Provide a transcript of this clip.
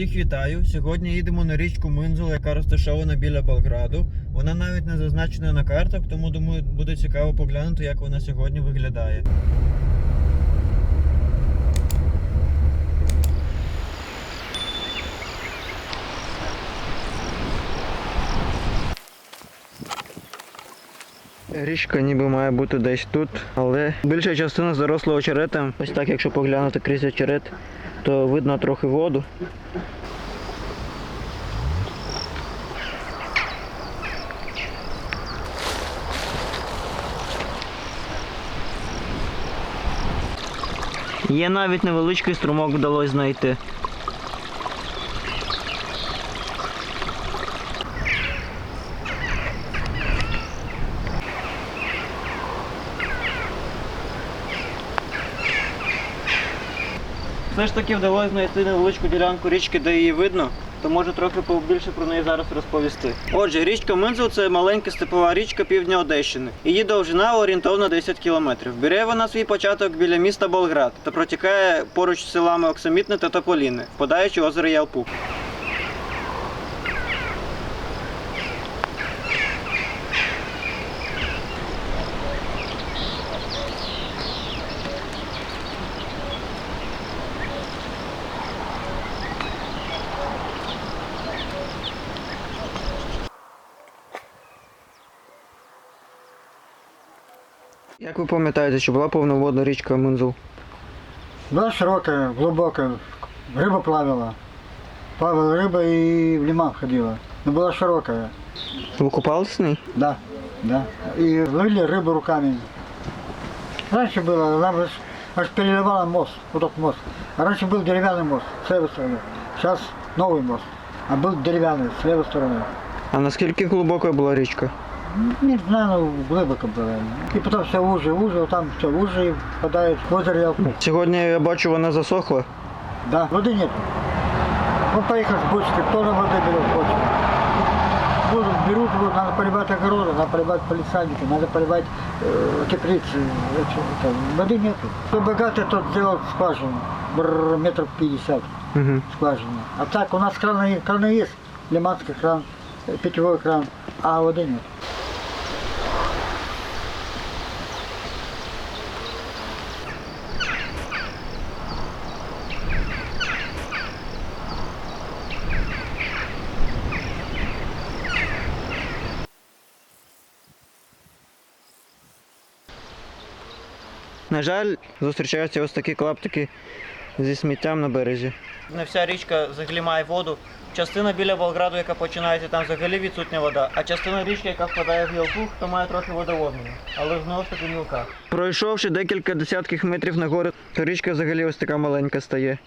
Всіх вітаю. Сьогодні їдемо на річку Минзул, яка розташована біля Болграду. Вона навіть не зазначена на картах, тому думаю, буде цікаво поглянути, як вона сьогодні виглядає. Річка ніби має бути десь тут, але більша частина зарослого очеретом. Ось так, якщо поглянути крізь очерет, то видно трохи воду. Є навіть невеличкий струмок вдалося знайти. Все ж таки вдалося знайти невеличку ділянку річки, де її видно, то може трохи побільше про неї зараз розповісти. Отже, річка Минзу це маленька степова річка півдня Одещини. Її довжина орієнтовно 10 кілометрів. Бере вона свій початок біля міста Болград та протікає поруч з селами Оксамітне та Тополіни, впадаючи в озеро Ялпук. Як ви пам'ятаєте, чи була повноводна річка Минзел? Была широкая, глубокая, рыба плавала. Плавала рыба и в лиман ходила. Но была широкая, Ви купалися в ній? да, да. И ловили рыбу руками. Раньше было, нам аж, аж переливала мост, вот этот мост. А раньше был деревянный мост с левой стороны. Сейчас новый мост. А был деревянный с левой стороны. А наскільки глибокою була річка? Не знаю, ну, глубоко было. И потом все уже, уже, вот там все уже и впадает в озеро Ялпух. Сьогодні я бачу, вона засохла. Да, воды нет. Ну, поехал с бочкой, кто на воды берет хочет. Воду берут, вот, надо поливать огороды, надо поливать полисадники, надо поливать э, теплицы. Это, это, воды нету. Кто богатый, тот сделал скважину. Бррр, метров 50 Угу. скважина. А так у нас краны, краны есть. Лиманский кран, питьевой кран, а воды нет. На жаль, зустрічаються ось такі клаптики зі сміттям на березі. Не вся річка взагалі має воду. Частина біля Болграду, яка починається, там взагалі відсутня вода, а частина річки, яка впадає в гілку, то має трохи водоводнення, але знову ж таки мілка. Пройшовши декілька десятків метрів нагору, то річка взагалі ось така маленька стає.